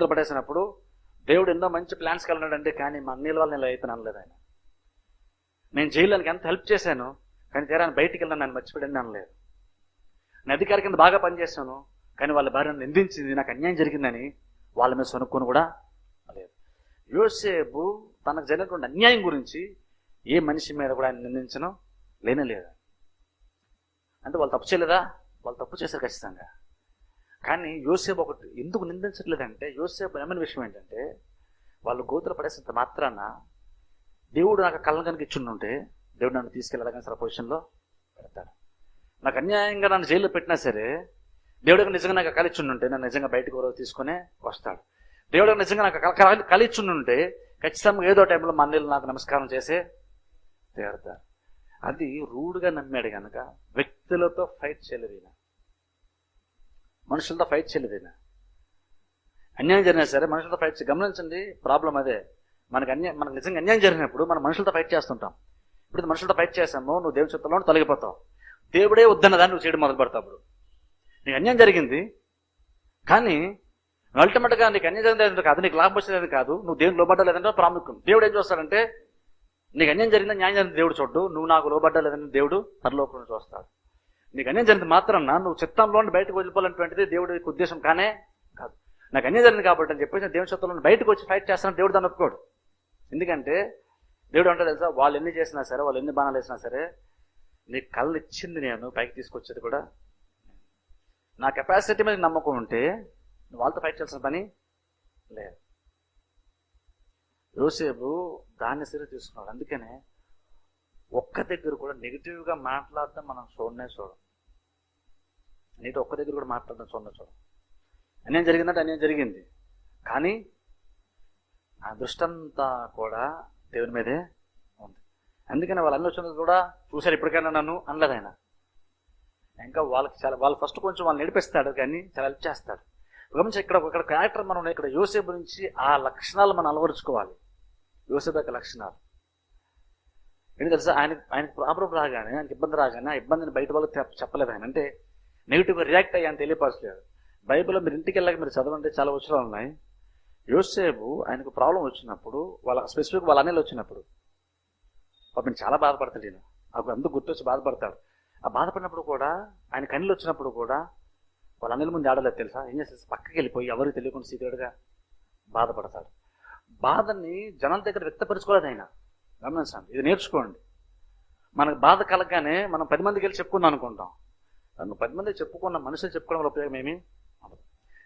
గోతులు పట్టేసినప్పుడు దేవుడు ఎన్నో మంచి ప్లాన్స్ కలిగినాడంటే కానీ మా అన్నీల వల్ల నేను అయితే అనలేదు ఆయన. నేను చేయడానికి ఎంత హెల్ప్ చేశాను కానీ తీరా బయటికి వెళ్ళాను నన్ను మర్చిపోయాను అనలేదు. నేను అధికారి కింద బాగా పనిచేశాను కానీ వాళ్ళ భార్యను నిందించింది నాకు అన్యాయం జరిగిందని వాళ్ళ మీద సొనుక్కొని కూడా లేదు యోసేపు తనకు జరిగినటువంటి అన్యాయం గురించి ఏ మనిషి మీద కూడా ఆయన నిందించడం లేనే లేదు. అంటే వాళ్ళు తప్పు చేయలేదా? వాళ్ళు తప్పు చేశారు ఖచ్చితంగా. కానీ యోసేపు ఒకటి ఎందుకు నిందించట్లేదంటే యోసేపు నమ్మిన విషయం ఏంటంటే వాళ్ళు గోతులు పడేసినంత మాత్రాన దేవుడు నాకు కళ్ళను కనుక ఇచ్చిండుంటే దేవుడు నన్ను తీసుకెళ్ళాలని సరే పొజిషన్లో పెడతాడు. నాకు అన్యాయంగా నన్ను జైల్లో పెట్టినా సరే దేవుడికి నిజంగా నాకు కలిచ్చుండుంటే నన్ను నిజంగా బయటకు ఎవరో తీసుకునే వస్తాడు. దేవుడికి నిజంగా నాకు కల- కలిచ్చుండుంటే ఖచ్చితంగా ఏదో టైంలో మా అన్నీళ్ళు నాకు నమస్కారం చేసే తీరుతారు అది రూడ్గా నమ్మాడు కనుక వ్యక్తులతో ఫైట్ చేయలేదు మనుషులతో ఫైట్ చేయలేదు ఆయన అన్యాయం జరిగినా సరే మనుషులతో ఫైట్ గమనించండి ప్రాబ్లం అదే. మనకు అన్యాయం మనకు నిజంగా అన్యాయం జరిగినప్పుడు మనం మనుషులతో ఫైట్ చేస్తుంటాం. ఇప్పుడు మనుషులతో ఫైట్ చేసాము నువ్వు దేవుని చిత్తంలో తొలగిపోతావు. దేవుడే వద్దన్న దాన్ని నువ్వు చేయడం మొదలు పెడతావు అప్పుడు. నీకు అన్యాయం జరిగింది కానీ అల్టిమేట్గా నీకు అన్యాయం జరిగింది కాదు నీకు లాభం వచ్చేది కాదు నువ్వు దేవుని లోబడ్డలేదంటే ప్రాముఖ్యం. దేవుడు ఏం చూస్తాడంటే నీకు అన్యాయం జరిగిందా న్యాయం జరిగింది దేవుడు చూడ్డు నువ్వు నాకు లోబడ్డలేదని దేవుడు పరలోకంలో చూస్తాడు. నీకు అన్యం జరిగింది మాత్రం నువ్వు చిత్తంలో బయటకు వెళ్ళిపోవాలనేటువంటిది దేవుడి ఉద్దేశం కానే కాదు. నాకు అన్యం జరిగింది కాబట్టి అని చెప్పేసి దేవుని చిత్తంలో బయటకు వచ్చి ఫైట్ చేస్తాను దేవుడు దాన్ని ఒప్పుకోడు. ఎందుకంటే దేవుడు అంటే తెలుసా వాళ్ళు ఎన్ని చేసినా సరే వాళ్ళు ఎన్ని బాణాలు వేసినా సరే నీ కళ్ళు ఇచ్చింది నేను పైకి తీసుకొచ్చేది కూడా నా కెపాసిటీ మీద నమ్మకం ఉంటే నువ్వు వాళ్ళతో ఫైట్ చేయాల్సిన పని లేదు. యోసేపు దాన్ని సరే తీసుకున్నాడు. అందుకనే ఒక్క దగ్గర కూడా నెగిటివ్గా మాట్లాడటం మనం చూడనే చూడం. నీతో ఒక్క దగ్గర కూడా మాట్లాడడం చూడనే చూడం. అన్యాయం జరిగిందంటే అన్యాయం జరిగింది. కానీ ఆ దృష్టంతా కూడా దేవుని మీదే ఉంది. అందుకని వాళ్ళు ఆలోచనలు కూడా చూశారు ఇప్పటికైనా నన్ను అనలేదు ఆయన. ఇంకా వాళ్ళకి చాలా వాళ్ళు ఫస్ట్ కొంచెం వాళ్ళు నడిపిస్తాడు కానీ చాలా హెల్ప్ చేస్తాడు. గమనించి ఇక్కడ ఇక్కడ క్యారెక్టర్ మనం ఇక్కడ యోసేపు గురించి ఆ లక్షణాలు మనం అలవరుచుకోవాలి. యోసేపు యొక్క లక్షణాలు. ఎందుకు తెలుసా? ఆయన ఆయనకు ప్రాబ్లం రాగానే ఆయనకి ఇబ్బంది రాగానే ఆ ఇబ్బందిని బయట వాళ్ళకి చెప్పలేదు ఆయన. అంటే నెగిటివ్గా రియాక్ట్ అయ్యాను తెలియపరచలేదు. బైబిల్లో మీరు ఇంటికి వెళ్ళాక మీరు చదవండి చాలా వచ్చరాలు ఉన్నాయి. యోసేపు ఆయనకు ప్రాబ్లం వచ్చినప్పుడు వాళ్ళ స్పెసిఫిక్ వాళ్ళ అన్నలు వచ్చినప్పుడు పాపం చాలా బాధపడతాడు నేను అప్పుడు అందుకు గుర్తొచ్చి బాధపడతాడు. ఆ బాధపడినప్పుడు కూడా ఆయన కన్నీళ్ళు వచ్చినప్పుడు కూడా వాళ్ళ అన్నల ముందు ఆడలేదు తెలుసా? ఏం చేస్తారు పక్కకి వెళ్ళిపోయి ఎవరికి తెలియకుండా సీక్రెట్గా బాధపడతాడు. బాధని జనాల దగ్గర వ్యక్తపరచుకోలేదు ఆయన. గమనించండి ఇది నేర్చుకోండి. మనకు బాధ కలగానే మనం పది మందికి వెళ్ళి చెప్పుకుందాం అనుకుంటాం. నన్ను పది మంది చెప్పుకున్న మనుషులు చెప్పుకోవడం వల్ల ఉపయోగం ఏమి?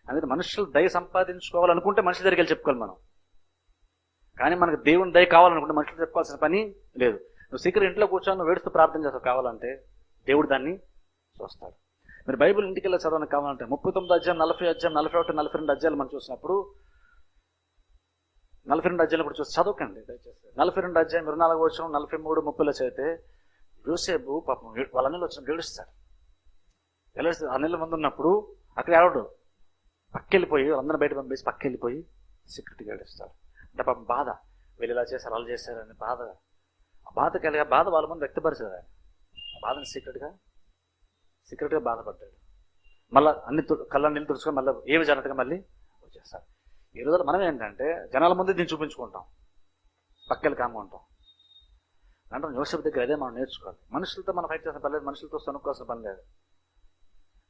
అందుకే మనుషులు దయ సంపాదించుకోవాలనుకుంటే మనుషుల దగ్గరికి వెళ్ళి చెప్పుకోవాలి మనం. కానీ మనకు దేవుని దయ కావాలనుకుంటే మనుషులు చెప్పుకోవాల్సిన పని లేదు. నువ్వు సీక్రెట్ ఇంట్లో కూర్చొని నువ్వు వేడుస్తూ ప్రార్థన చేస్తావు కావాలంటే దేవుడు దాన్ని చూస్తాడు. మీరు బైబిల్ ఇంటికి వెళ్ళి చదవడానికి కావాలంటే ముప్పై తొమ్మిది అధ్యాయం నలభై అధ్యాయం నలభై ఒకటి నలభై రెండు అధ్యాయాలు మనం చూసినప్పుడు నలభై రెండు అధ్యాయులు ఇప్పుడు చూసి చదవకండి. నలభై రెండు అధ్యాయం ఇరవై నాలుగు వచ్చిన నలభై మూడు ముప్పైలో చదివితే యోసేపు పాపం వాళ్ళ అన్నలు వచ్చిన గెలుస్తాడు. గెలుస్తాడు అన్నల ముందు ఉన్నప్పుడు అక్కడ ఎవడు? పక్కెళ్ళిపోయి వాళ్ళందరూ బయట పంపేసి పక్కెళ్ళిపోయి సెక్యూరిటీ గెలుస్తాడు అంటే పాపం బాధ. వీళ్ళు ఇలా చేశారు అలా చేశారని బాధ. ఆ బాధ కలిగే బాధ వాళ్ళ ముందు వ్యక్తపరిచారు ఆయన. ఆ బాధని సీక్రెట్గా సీక్రెట్గా బాధపడ్డాడు. మళ్ళీ అన్ని కళ్ళ నీళ్ళు తుడుచుకొని మళ్ళీ ఏమి జరగదుగా మళ్ళీ వచ్చేస్తాడు. ఈ రోజుల్లో మనం ఏంటంటే జనాల ముందు దీన్ని చూపించుకుంటాం. పక్కలు కామ ఉంటాం. అంటే యోసేపు దగ్గర అదే మనం నేర్చుకోవాలి. మనుషులతో మనం ఫైట్ చేసిన పని లేదు మనుషులతో సనుక్కోవాల్సిన పని లేదు.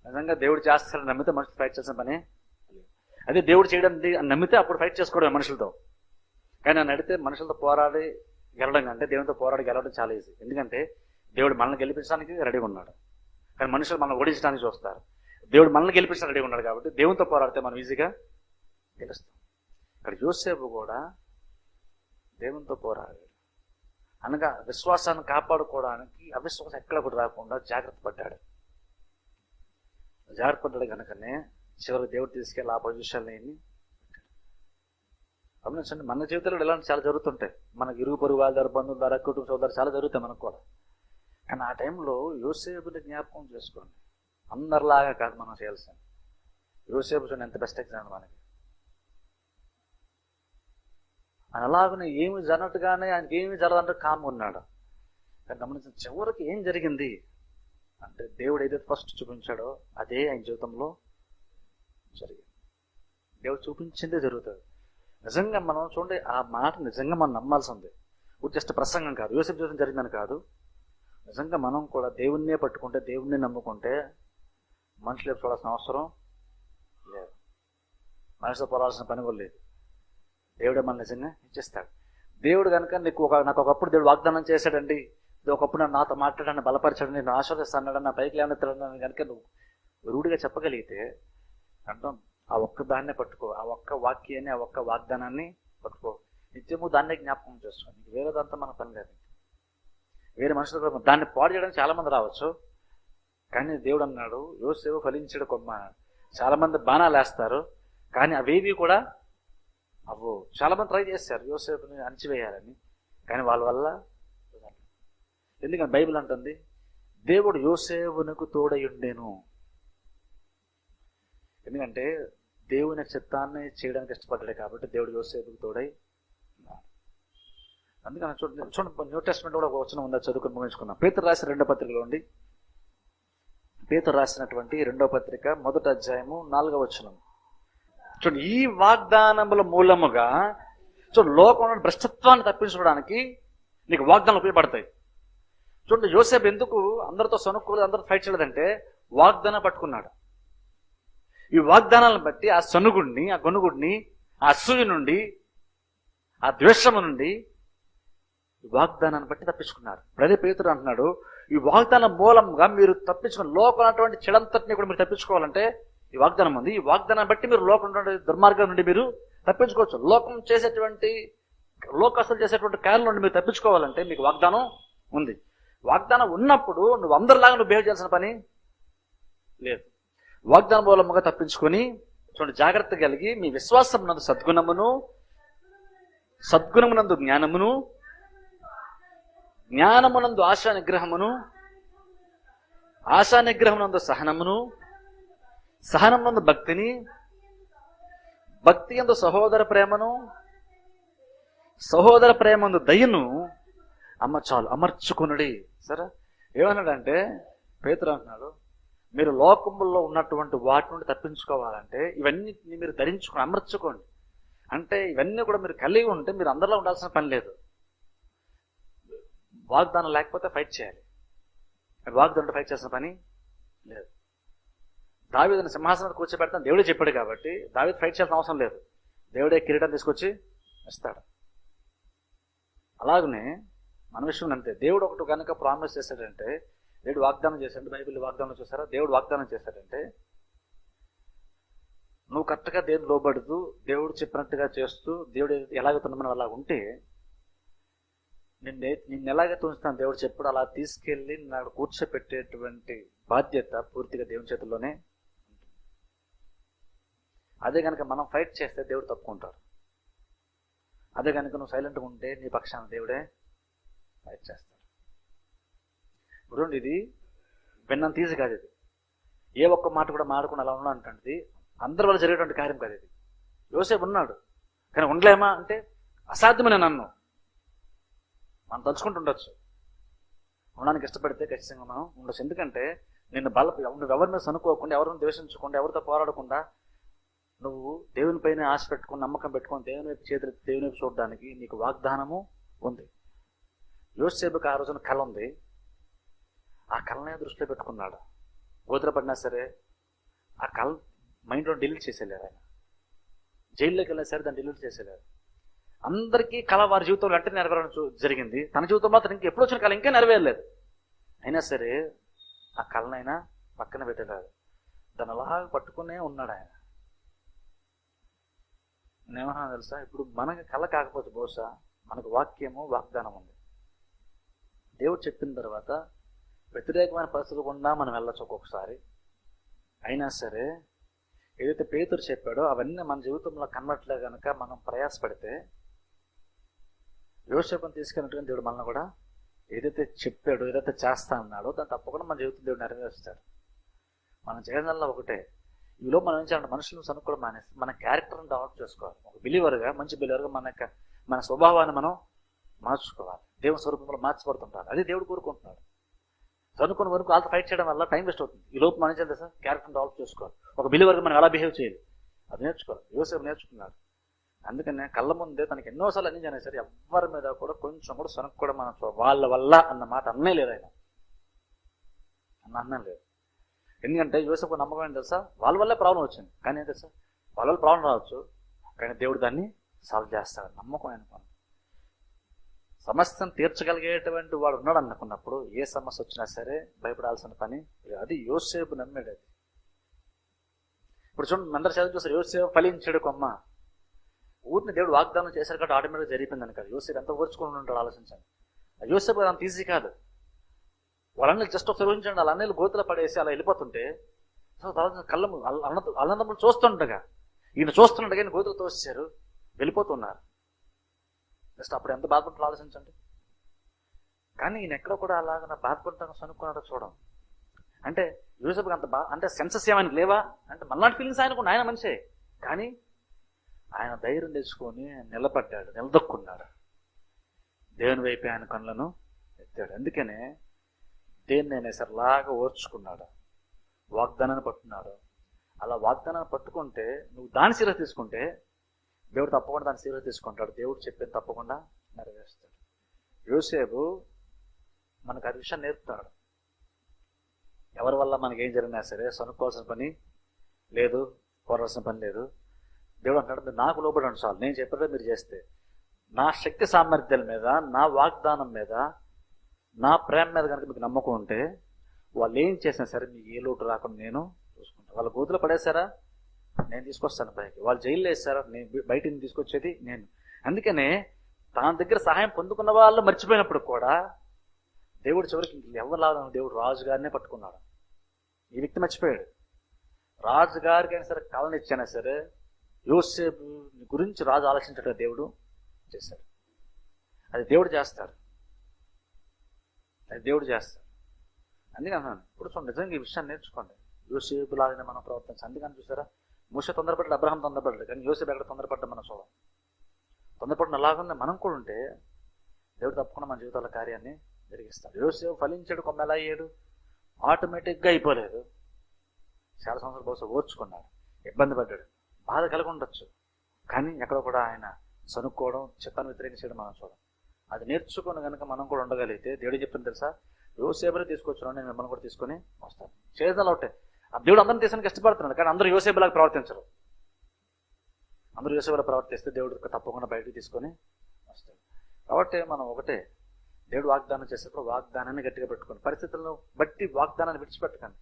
నిజంగా దేవుడు చేస్తాడని నమ్మితే మనుషులు ఫైట్ చేసిన పని అదే దేవుడు చేయడం నమ్మితే అప్పుడు ఫైట్ చేసుకోవడం మనుషులతో. కానీ నన్ను అడిగితే మనుషులతో పోరాడి గెలడం కంటే దేవునితో పోరాడి గెలవడం చాలా ఈజీ ఎందుకంటే దేవుడు మనల్ని గెలిపించడానికి రెడీగా ఉన్నాడు. కానీ మనుషులు మనల్ని ఓడించడానికి చూస్తారు. దేవుడు మనల్ని గెలిపించడానికి రెడీగా ఉన్నాడు కాబట్టి దేవునితో పోరాడితే మనం ఈజీగా తెలుస్తుంది ఇక్కడ యోసేపు కూడా దేవునితో పోరాడాడు. అనగా విశ్వాసాన్ని కాపాడుకోవడానికి అవిశ్వాసం ఎక్కడ కూడా రాకుండా జాగ్రత్త పడ్డాడు. జాగ్రత్త పడ్డాడు కనుకనే చివరికి దేవుడు తీసుకెళ్ళి ఆ పొజిషన్ని గమనించండి మన జీవితంలో ఇలాంటి చాలా జరుగుతుంటాయి. మనకి ఇరుగు పొరుగు వాళ్ళ ద్వారా బంధువుల ద్వారా కుటుంబ సోదరు చాలా జరుగుతాయి మనకు కూడా. కానీ ఆ టైంలో యోసేపుని జ్ఞాపకం చేసుకోండి. అందరిలాగా కాదు మనం చేయాల్సింది. యోసేపు చూడండి ఎంత బెస్ట్ ఎగ్జాంపుల్ మనకి. అలాగనే ఏమి జరగట్టుగానే ఆయనకి ఏమి జరగదంటే కామ్ ఉన్నాడు. కానీ గమనించిన చివరికి ఏం జరిగింది? అంటే దేవుడు ఏదైతే ఫస్ట్ చూపించాడో అదే ఆయన జీవితంలో జరిగింది. దేవుడు చూపించిందే జరుగుతుంది. నిజంగా మనం చూడండి ఆ మాట నిజంగా మనం నమ్మాల్సిందే. జస్ట్ ప్రసంగం కాదు. యోసేపు జీవితం జరిగిందని కాదు. నిజంగా మనం కూడా దేవుణ్ణే పట్టుకుంటే దేవుణ్ణి నమ్ముకుంటే మనుషులు చూడాల్సిన అవసరం లేదు. మనిషితో పోరాల్సిన పని కూడా లేదు. దేవుడే మన నిజంగా ఇచ్చేస్తాడు దేవుడు కనుక నీకు ఒక నాకు ఒకప్పుడు దేవుడు వాగ్దానం చేశాడండి. ఇది ఒకప్పుడు నన్ను నాతో మాట్లాడాన్ని బలపరచాడు నేను ఆశ్వాదిస్తాడు నా పైకి లేవనెత్తాడని కనుక నువ్వు రూఢిగా చెప్పగలిగితే అర్థం? ఆ ఒక్క దాన్నే పట్టుకో. ఆ ఒక్క వాక్యాన్ని ఆ ఒక్క వాగ్దానాన్ని పట్టుకో. నిత్యము దాన్నే జ్ఞాపకం చేసుకో. నీకు వేరే దాంతో మన పని లేదు వేరే మనుషులు దాన్ని పాడు చేయడానికి చాలా మంది రావచ్చు. కానీ దేవుడు అన్నాడు సేవ ఫలించడు కొమ్మ. చాలా మంది బాణాలు వేస్తారు కానీ అవేవి కూడా అబ్బో చాలా మంది ట్రై చేశారు యోసేపుని అణచివేయాలని. కానీ వాళ్ళ వల్ల ఎందుకంటే బైబిల్ అంటుంది దేవుడు యోసేపునకు తోడయుండేను ఎందుకంటే దేవుని చిత్తాన్ని చేయడానికి ఇష్టపడ్డాడు కాబట్టి దేవుడు యోసేపుకు తోడై అందుకని చూడండి చూడండి న్యూ టెస్ట్మెంట్ కూడా ఒక వచనం ఉందా చదువుకుని ముగించుకున్నాం పేతురు రాసిన రెండో పత్రికలో ఉండి పేతురు రాసినటువంటి రెండో పత్రిక మొదటి అధ్యాయము నాలుగో వచనం చూడండి ఈ వాగ్దానముల మూలముగా చూడండి లోకంలో భ్రష్టత్వాన్ని తప్పించుకోవడానికి నీకు వాగ్దానాలు ఉపయోగపడతాయి. చూడండి యోసేపు ఎందుకు అందరితో సనుక్కోలేదు అందరితో ఫైట్ చేయలేదంటే వాగ్దానం పట్టుకున్నాడు. ఈ వాగ్దానాలను బట్టి ఆ సనుగుడిని ఆ గొనుగుడిని ఆ అసూయ నుండి ఆ ద్వేషము నుండి ఈ వాగ్దానాన్ని బట్టి తప్పించుకున్నారు. ప్రదే పేతుడు అంటున్నాడు ఈ వాగ్దానం మూలంగా మీరు తప్పించుకున్న లోకం అటువంటి చెడంతటిని కూడా మీరు తప్పించుకోవాలంటే ఈ వాగ్దానం ఉంది. ఈ వాగ్దానం బట్టి మీరు లోకం దుర్మార్గం నుండి మీరు తప్పించుకోవచ్చు. లోకం చేసేటువంటి లోకస్తులు చేసేటువంటి కార్యాల నుండి మీరు తప్పించుకోవాలంటే మీకు వాగ్దానం ఉంది. వాగ్దానం ఉన్నప్పుడు నువ్వు అందరిలాగా నువ్వు బిహేవ్ చేయాల్సిన పని లేదు. వాగ్దాన మూలముగా తప్పించుకొని చూడండి జాగ్రత్త కలిగి మీ విశ్వాసం నందు సద్గుణమును సద్గుణమునందు జ్ఞానమును జ్ఞానమునందు ఆశా నిగ్రహమును ఆశా నిగ్రహమునందు సహనమును సహనమునందు భక్తిని భక్తి ఎందు సహోదర ప్రేమను సహోదర ప్రేమందు దయను అమ్మ చాలు అమర్చుకునుడి. సరే? ఏమన్నాడంటే పేతురు అంటున్నాడు మీరు లోకముల్లో ఉన్నటువంటి వాటి నుండి తప్పించుకోవాలంటే ఇవన్నీ మీరు ధరించుకొని అమర్చుకోండి. అంటే ఇవన్నీ కూడా మీరు కలిగి ఉంటే మీరు అందరిలో ఉండాల్సిన పని లేదు. వాగ్దానం లేకపోతే ఫైట్ చేయాలి. వాగ్దానం ఫైట్ చేసిన పని లేదు. దావీదుని సింహాసనం కూర్చోబెడతాను దేవుడే చెప్పాడు కాబట్టి దావేది ఫైట్ చేయాల్సిన అవసరం లేదు. దేవుడే కిరీటం తీసుకొచ్చి ఇస్తాడు అలాగనే మన విషయం అంతే. దేవుడు ఒకటి కనుక ప్రామిస్ చేశాడంటే దేవుడు వాగ్దానం చేశాడు. బైబిల్ వాగ్దానం చూసారా? దేవుడు వాగ్దానం చేశాడంటే నువ్వు కరెక్ట్గా దేవుడు లోబడుతూ దేవుడు చెప్పినట్టుగా చేస్తూ దేవుడు ఎలాగైతే మనం అలా ఉంటే నిన్ను నిన్ను ఎలాగైతే ఉంచుతాను దేవుడు చెప్పుడు. అలా తీసుకెళ్ళి నాడు కూర్చోపెట్టేటువంటి బాధ్యత పూర్తిగా దేవుని చేతుల్లోనే అదే కనుక మనం ఫైట్ చేస్తే దేవుడు తప్పుకుంటారు అదే కనుక నువ్వు సైలెంట్గా ఉంటే నీ పక్షాన దేవుడే ఫైట్ చేస్తాడు. రెండు ఇది విన్నంత ఈజీ కాదు ఇది. ఏ ఒక్క మాట కూడా మాడకుండా అలా ఉన్నా అంటుంది అందరి వల్ల జరిగేటువంటి కార్యం కాదు ఇది. యోసేపు ఉన్నాడు. కానీ ఉండలేమా అంటే అసాధ్యమని నన్ను. మనం తలుచుకుంటుండొచ్చు. ఉండడానికి ఇష్టపడితే ఖచ్చితంగా మనం ఉండొచ్చు. ఎందుకంటే నిన్ను బల నువ్వు ఎవరి మీద సనుకోకుండా ఎవరిని ద్వేషించకుండా ఎవరితో పోరాడకుండా నువ్వు దేవుని పైన ఆశ పెట్టుకుని నమ్మకం పెట్టుకొని దేవుని వైపు చేతులు దేవుని వైపు చూడడానికి నీకు వాగ్దానము ఉంది. యోసేపుకి ఆ రోజున కళ ఉంది. ఆ కళనే దృష్టిలో పెట్టుకున్నాడు. పడినా సరే ఆ కళ మైండ్లో డిలీట్ చేసేలేరు ఆయన. జైల్లోకి వెళ్ళినా సరే దాన్ని డిలీట్ చేసేలేరు అందరికీ కళ వారి జీవితంలో వెంటనే నెరవేరడం జరిగింది. తన జీవితం మాత్రం ఇంకా ఎప్పుడు వచ్చిన కళ ఇంకా నెరవేరలేదు. అయినా సరే ఆ కళనైనా పక్కన పెట్టలేదు దాని అలా పట్టుకునే ఉన్నాడు ఆయన. నేమన్నా తెలుసా? ఇప్పుడు మనకి కళ కాకపోతే బహుశా మనకు వాక్యము వాగ్దానం ఉంది. దేవుడు చెప్పిన తర్వాత వ్యతిరేకమైన పరిస్థితులు గుండా మనం వెళ్ళొచ్చు ఒక్కొక్కసారి. అయినా సరే ఏదైతే పేతురు చెప్పాడో అవన్నీ మన జీవితంలో కన్నట్లే కనుక మనం ప్రయాసపడితే యోసేపుని తీసుకెళ్ళినట్టుగా దేవుడు మనల్ని కూడా ఏదైతే చెప్పాడో ఏదైతే చేస్తా అన్నాడో దాన్ని తప్పకుండా మన జీవితం దేవుడు నెరవేరుస్తాడు. మనం చేయడంలో ఒకటే. ఈలో మనం ఏం చేయాలంటే మనుషులను సనుక్కోవడం మానేసి మన క్యారెక్టర్ని డెవలప్ చేసుకోవాలి. ఒక బిలీవర్గా మంచి బిలీవర్గా మన యొక్క మన స్వభావాన్ని మనం మార్చుకోవాలి. దేవుని స్వరూపంలో మార్చబడుతుంటారు. అది దేవుడు కోరుకుంటున్నాడు. చదువుకున్న వరకు వాళ్ళతో ఫైట్ చేయడం వల్ల టైం వేస్ట్ అవుతుంది. ఈ లోపు మనం ఏం సార్ క్యారెక్టర్ డెవలప్ చేసుకోవాలి. ఒక బిలీవర్గా మనం ఎలా బిహేవ్ చేయాలి? అది నేర్చుకోవాలి. యువసేపు నేర్చుకున్నాడు. అందుకనే కళ్ళ ముందే తనకి ఎన్నోసార్లు అన్ని జరిగినా సరే ఎవ్వరి మీద కూడా కొంచెం కూడా సనక్కు కూడా మనం వాళ్ళ వల్ల అన్న మాట అన్నే లేదు ఆయన. అన్న అన్నం లేదు ఎందుకంటే యోసేపు నమ్మకం ఏంటి తెలుసా? వాళ్ళ వల్లే ప్రాబ్లం వచ్చింది. కానీ ఏంటి తెలుసా? వాళ్ళ వల్ల ప్రాబ్లం రావచ్చు. కానీ దేవుడు దాన్ని సాల్వ్ చేస్తాడు. నమ్మకం ఆయన సమస్యను తీర్చగలిగేటువంటి వాడు ఉన్నాడు అనుకున్నప్పుడు ఏ సమస్య వచ్చినా సరే భయపడాల్సిన పని అది యోసేపు నమ్మాడు అది. ఇప్పుడు చూడండి అందరు చదువు చూస్తారు యోసేపు ఫలించాడు కొమ్మ. ఊరిని దేవుడు వాగ్దానం చేశారు కాబట్టి ఆటోమేటిక్ జరిగిపోయింది కాదు. యోసేపు ఎంత ఓర్చుకుని ఉంటాడు ఆలోచించండి యోసేపు అంత ఈజీ కాదు. వాళ్ళని జస్ట్ ఒకసారి ఊహించండి వాళ్ళ అన్నయ్యలు గోతులో పడేసి అలా వెళ్ళిపోతుంటే కళ్ళ అన్న అన్నదమ్ములు చూస్తుండగా ఈయన చూస్తుండగా ఈయన గోతులు తోసేశారు వెళ్ళిపోతున్నారు. జస్ట్ అప్పుడు ఎంత బాధపడుతుందో ఆలోచించండి. కానీ ఈయన ఎక్కడ కూడా అలాగ బాధపడటానికి సనుక్కున్నాడో చూడం. అంటే యూసఫ్కి అంత బా అంటే సెన్సెస్ ఏమైనా లేవా? అంటే మళ్ళాంటి ఫీలింగ్స్ ఆయనకు ఆయన మనిషే. కానీ ఆయన ధైర్యం తెచ్చుకొని నిలబడ్డాడు నిలదొక్కున్నాడు. దేవుని వైపు ఆయన కళ్ళను ఎత్తాడు. అందుకనే దేన్ని ఆయన సరలాగా ఓర్చుకున్నాడు? వాగ్దానాన్ని పట్టున్నాడు అలా వాగ్దానాన్ని పట్టుకుంటే నువ్వు దాని సీరియస్ తీసుకుంటే దేవుడు తప్పకుండా దాన్ని సీరియస్ తీసుకుంటాడు. దేవుడు చెప్పింది తప్పకుండా నెరవేరుస్తాడు. యోసేపు మనకు ఆ విషయం నేర్పుతాడు. ఎవరి వల్ల మనకి ఏం జరిగినా సరే సనుక్కోవాల్సిన పని లేదు కోరాల్సిన పని లేదు. దేవుడు అంటాడు మీరు నాకు లోబడి ఉండి చాలు. నేను చెప్పినట్టు మీరు చేస్తే నా శక్తి సామర్థ్యాల మీద నా వాగ్దానం మీద నా ప్రేమ మీద కనుక మీకు నమ్మకం ఉంటే వాళ్ళు ఏం చేసినా సరే మీకు ఏ లోటు రాకుండా నేను చూసుకుంటాను వాళ్ళ గోతులు పడేశారా? నేను తీసుకొస్తాను పైకి. వాళ్ళు జైల్లో వేసారా నేను బయటని తీసుకొచ్చేది నేను. అందుకనే తన దగ్గర సహాయం పొందుకున్న వాళ్ళు మర్చిపోయినప్పుడు కూడా దేవుడు చివరికి ఎవరు లాగా దేవుడు రాజుగారినే పట్టుకున్నాడు. ఈ వ్యక్తి మర్చిపోయాడు. రాజుగారికి అయినా సరే కాలని ఇచ్చైనా సరే యోసేపు గురించి రాజు ఆలోచించడం దేవుడు చేశాడు. అది దేవుడు చేస్తాడు. అది దేవుడు చేస్తాడు. అందుకే అన్నాను. ఇప్పుడు చూడండి నిజంగా ఈ విషయాన్ని నేర్చుకోండి. యోసేపు లాగానే మనం ప్రవర్తించాలి. అందుకని చూసారా? మూస తొందరపడ్డాడు అబ్రహం తొందరపడ్డాడు కానీ యోసేపు ఎక్కడ తొందరపడ్డా మనం చూడం? తొందరపడిన లాగానే మనం కూడా ఉంటే దేవుడు తప్పకుండా మన జీవితాల కార్యాన్ని జరిగిస్తాడు. యోసేపు ఫలించాడు కొమ్మ ఎలా అయ్యాడు. ఆటోమేటిక్గా అయిపోలేదు. చాలా సంవత్సరాలు బహుశా ఓర్చుకున్నాడు. ఇబ్బంది పడ్డాడు. బాధ కలిగి ఉండొచ్చు. కానీ ఎక్కడ కూడా ఆయన సనుక్కోవడం చిత్తాన్ని వ్యతిరేకించడం మనం చూడం. అది నేర్చుకుని కనుక మనం కూడా ఉండగలిగితే దేవుడు చెప్పింది తెలుసా? యోసేపులు తీసుకొచ్చిన నేను మిమ్మల్ని కూడా తీసుకొని వస్తాను. చేద్దాం ఒకటే. ఆ దేవుడు అందరిని తీసానికి ఇష్టపడుతున్నాడు కానీ అందరూ యోసేపులాగా ప్రవర్తించరు. అందరూ యోసేపులా ప్రవర్తిస్తే దేవుడు తప్పకుండా బయటకు తీసుకొని వస్తాడు. కాబట్టి మనం ఒకటే దేవుడు వాగ్దానం చేసేప్పుడు వాగ్దానాన్ని గట్టిగా పెట్టుకోండి. పరిస్థితులను బట్టి వాగ్దానాన్ని విడిచిపెట్టకండి.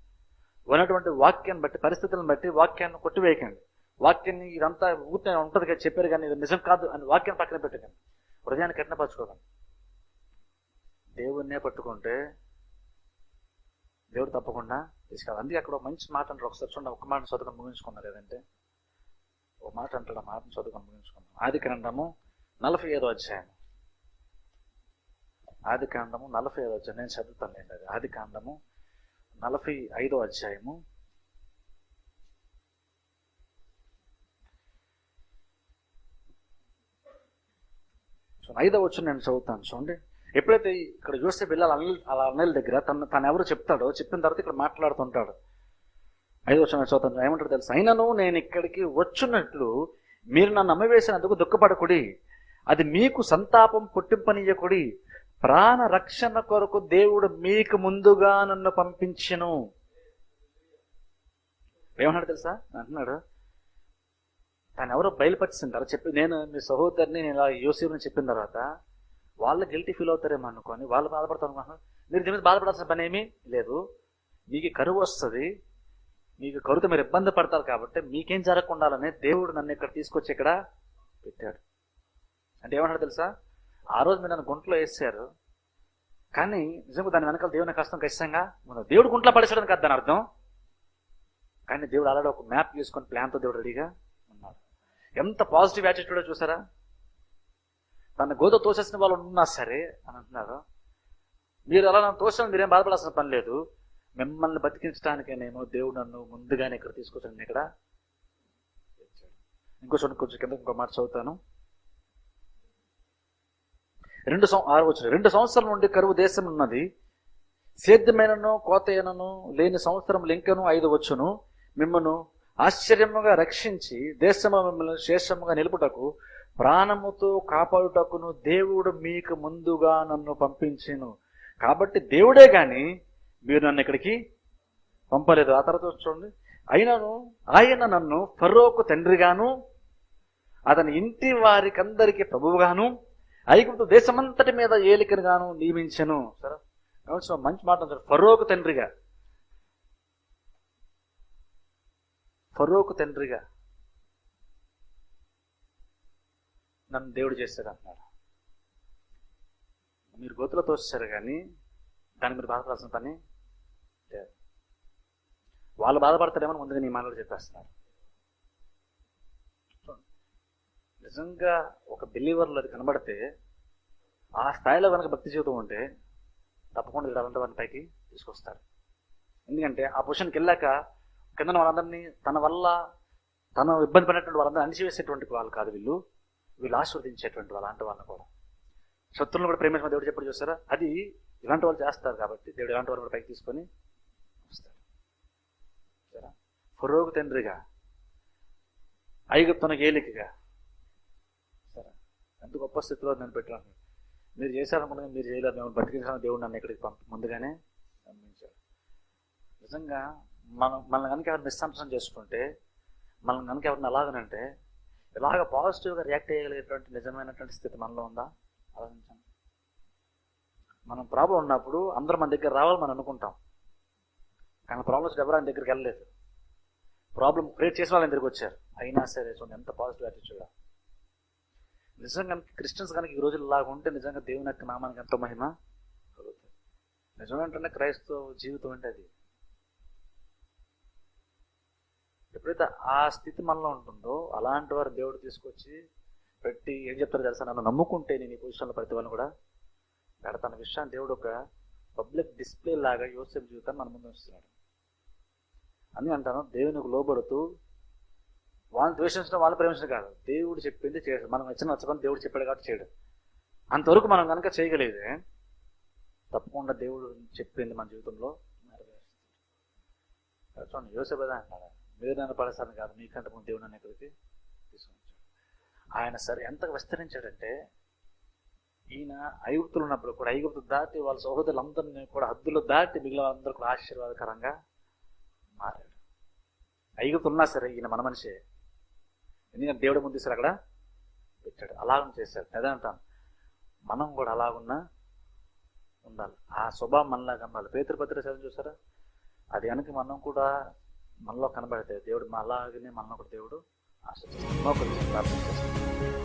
ఉన్నటువంటి వాక్యాన్ని బట్టి పరిస్థితులను బట్టి వాక్యాన్ని కొట్టివేయకండి. వాక్యాన్ని ఇదంతా ఊరికే ఉంటుంది కదా చెప్పారు కానీ ఇది నిజం కాదు అని వాక్యాన్ని పక్కన పెట్టకండి. హృదయాన్ని కఠినపరచుకోకండి దేవుణ్ణే పట్టుకుంటే దేవుడు తప్పకుండా తీసుకెళ్ళాలి. అందుకే అక్కడ ఒక మంచి మాట అంటారు. ఒకసారి చూడండి ఒక మాట చదువుకొని ముగించుకున్నారు ఏదంటే ఒక మాట అంటాడు ఆ మాటను చదువుకొని ముగించుకున్నాం ఆది కాండము నలభై ఐదో అధ్యాయం. ఆది కాండము నలభై ఐదో అధ్యాయం. నేను చదువుతాను లేండి అది. ఆది కాండము నలభై ఐదో అధ్యాయము చూడండి, ఐదో వచ్చి నేను చదువుతాను. చూడండి. ఎప్పుడైతే ఇక్కడ చూస్తే పిల్లలు అన్న అలా అన్నయ్యల దగ్గర తను తను ఎవరు చెప్తాడో చెప్పిన తర్వాత ఇక్కడ మాట్లాడుతుంటాడు. ఐదో వచ్చిన చదువుతాను. ఏమంటారు తెలుసు? అయినను నేను ఇక్కడికి వచ్చినట్లు మీరు నన్ను అమ్మవేసినందుకు దుఃఖపడకుడి. అది మీకు సంతాపం పుట్టింపనీయకుడి. ప్రాణ రక్షణ కొరకు దేవుడు మీకు ముందుగా నన్ను పంపించెను. ఏమన్నాడు తెలుసా? అంటున్నాడు. తను ఎవరో బయలుపరిచింటారు చెప్పి నేను మీ సహోదరిని నేను ఇలా యోసేపుని చెప్పిన తర్వాత వాళ్ళు గిల్టీ ఫీల్ అవుతారేమో అనుకొని వాళ్ళు బాధపడతారు అనుకుంటున్నారు. మీరు దీని మీద బాధపడాల్సిన పని ఏమీ లేదు. మీకు కరువు వస్తుంది మీకు కరువుతో మీరు ఇబ్బంది పడతారు కాబట్టి మీకేం జరగకుండాలని దేవుడు నన్ను ఇక్కడ తీసుకొచ్చి ఇక్కడ పెట్టాడు. అంటే ఏమన్నాడు తెలుసా? ఆ రోజు మీరు నన్ను గుంట్లో వేసారు కానీ నిజంగా దాని వెనకాల దేవుని కష్టం ఖచ్చితంగా ఉంది దేవుడు గుంట్లో పడేసాడని కదా దాని అర్థం. కానీ దేవుడు ఆల్రెడీ ఒక మ్యాప్ చేసుకొని ప్లాన్తో దేవుడు రెడీగా ఎంత పాజిటివ్ యాటిట్యూడో చూసారా? తన గోద తోసేసిన వాళ్ళు ఉన్నా సరే అని అంటున్నారు. మీరు అలా నన్ను తోసిన మీరేం బాధపడాల్సిన పని లేదు. మిమ్మల్ని బతికించడానికే నేను దేవుడు నన్ను ముందుగానే ఇక్కడ తీసుకొచ్చాను ఇక్కడ ఇంకో చూడండి కొంచెం కింద ఇంకో మాట చదువుతాను. రెండు సం ఆరు వచ్చిన రెండు సంవత్సరాల నుండి కరువు దేశం ఉన్నది. సేద్యమైనను కోతయనను లేని సంవత్సరం లింకను ఐదు వచ్చును. మిమ్మను ఆశ్చర్యముగా రక్షించి దేశము మిమ్మల్ని శేషముగా నిలుపుటకు ప్రాణముతో కాపాడుటకును దేవుడు మీకు ముందుగా నన్ను పంపించాను. కాబట్టి దేవుడే గాని మీరు నన్ను ఇక్కడికి పంపలేదు. ఆ తర్వాత చూడండి. అయినను ఆయన నన్ను ఫరోకు తండ్రిగాను అతని ఇంటి వారికందరికీ ప్రభువుగాను ఐగుప్తు దేశమంతటి మీద ఏలికనుగాను నియమించను. సరే? మంచి మాట ఫరోకు తండ్రిగా. ఫరోకు తండ్రిగా నన్ను దేవుడు చేశాడు అంటున్నాడు మీరు గోతులో తోస్తారు కానీ దాన్ని మీరు బాధపడాల్సిన పని లేదు. వాళ్ళు బాధపడతారేమో ముందుగా నీ మాటలు చెప్పేస్తున్నారు. నిజంగా ఒక బిలీవర్లో అది కనబడితే ఆ స్థాయిలో కనుక భక్తి జీవితం ఉంటే తప్పకుండా వీడు అలాంటి వారిని పైకి తీసుకొస్తారు. ఎందుకంటే ఆ పొజిషన్కి వెళ్ళాక కింద వాళ్ళందరినీ తన వల్ల తను ఇబ్బంది పడినటువంటి వాళ్ళందరూ అణిచివేసేటువంటి వాళ్ళు కాదు వీళ్ళు. వీళ్ళు ఆశీర్వదించేటువంటి వాళ్ళు అలాంటి వాళ్ళని కూడా. శత్రువులను కూడా ప్రేమించిన దేవుడు చెప్పడం చూస్తారా అది ఇలాంటి వాళ్ళు చేస్తారు కాబట్టి దేవుడు ఇలాంటి వాళ్ళు కూడా పైకి తీసుకొని వస్తారు సరే ఫరోగు తండ్రిగా ఐగుప్తునకు ఏలికగా. సరే ఎంత గొప్ప స్థితిలో నేను పెట్టాను మీరు చేశారనుకుంటే మీరు చేయలేదు. మేము బతికించాలని దేవుడు నన్ను ఇక్కడికి పంప ముందుగానే పంపించాడు నిజంగా మనం మనల్ని కనుక ఎవరు మిస్అండర్స్టాండ్ చేసుకుంటే మనల్ని కనుక ఎవరిని ఎలాగనంటే ఇలాగ పాజిటివ్గా రియాక్ట్ అయ్యగలిగేటువంటి నిజమైనటువంటి స్థితి మనలో ఉందా? ఆలోచించండి. మనం ప్రాబ్లం ఉన్నప్పుడు అందరూ మన దగ్గర రావాలి మనం అనుకుంటాం. కానీ ప్రాబ్లమ్స్ ఎవరు ఆయన దగ్గరికి వెళ్ళలేదు. ప్రాబ్లం క్రియేట్ చేసిన వాళ్ళ దగ్గరికి వచ్చారు. అయినా సరే చూడండి ఎంత పాజిటివ్ యాటిట్యూడ్ నిజంగా క్రిస్టియన్స్ కనుక ఈ రోజులు లాగా ఉంటే నిజంగా దేవుని యొక్క నామానికి ఎంతో మహిమ కలుగుతుంది. నిజమేంటంటే క్రైస్తవ జీవితం అంటే అది. ఎప్పుడైతే ఆ స్థితి మనలో ఉంటుందో అలాంటి వారు దేవుడు తీసుకొచ్చి పెట్టి ఏం చెప్తారు తెలుసా? నన్ను నమ్ముకుంటే నేను ఈ పొజిషన్లో ప్రతి వాళ్ళని కూడా పెడతాను విషయాన్ని దేవుడు ఒక పబ్లిక్ డిస్ప్లే లాగా యోసేపు జీవితాన్ని మన ముందు వస్తున్నాడు అని అంటాను దేవునికి లోబడుతూ వాళ్ళని ద్వేషించడం వాళ్ళని ప్రేమించడం కాదు. దేవుడు చెప్పింది చేయడం మనం వచ్చిన నచ్చకొని దేవుడు చెప్పాడు కాబట్టి చేయడం. అంతవరకు మనం కనుక చేయగలిగితే తప్పకుండా దేవుడు చెప్పింది మన జీవితంలో నెరవేరుస్తుంది. చూడండి యోసేపు అంటాడు. మీరు నన్ను పడేసాను కాదు. మీకంటే ముందు దేవుడు నన్ను ఇక్కడికి తీసుకొచ్చాడు. ఆయన సరే ఎంత విస్తరించాడంటే ఈయన ఐగుప్తులు ఉన్నప్పుడు కూడా ఐగుప్తు దాటి వాళ్ళ సహోదరులందరినీ కూడా హద్దులు దాటి మిగిలిన వాళ్ళందరూ కూడా ఆశీర్వాదకరంగా మారాడు. ఐగుప్తు ఉన్నా సరే ఈయన మన మనిషే. ఎందుకంటే దేవుడు ముందు అక్కడ పెట్టాడు. అలాగని చేశాడు. అదే అంటాను. మనం కూడా అలాగున్నా ఉండాలి. ఆ స్వభావం మనలాగా ఉండాలి. పేతృపత్రిక చదివి చూసారా? అది కనుక మనం కూడా మనలో కనబడితే దేవుడు అలాగనే మనలో ఒక దేవుడు ఆశిస్తాడు. ప్రార్థన చేస్తాడు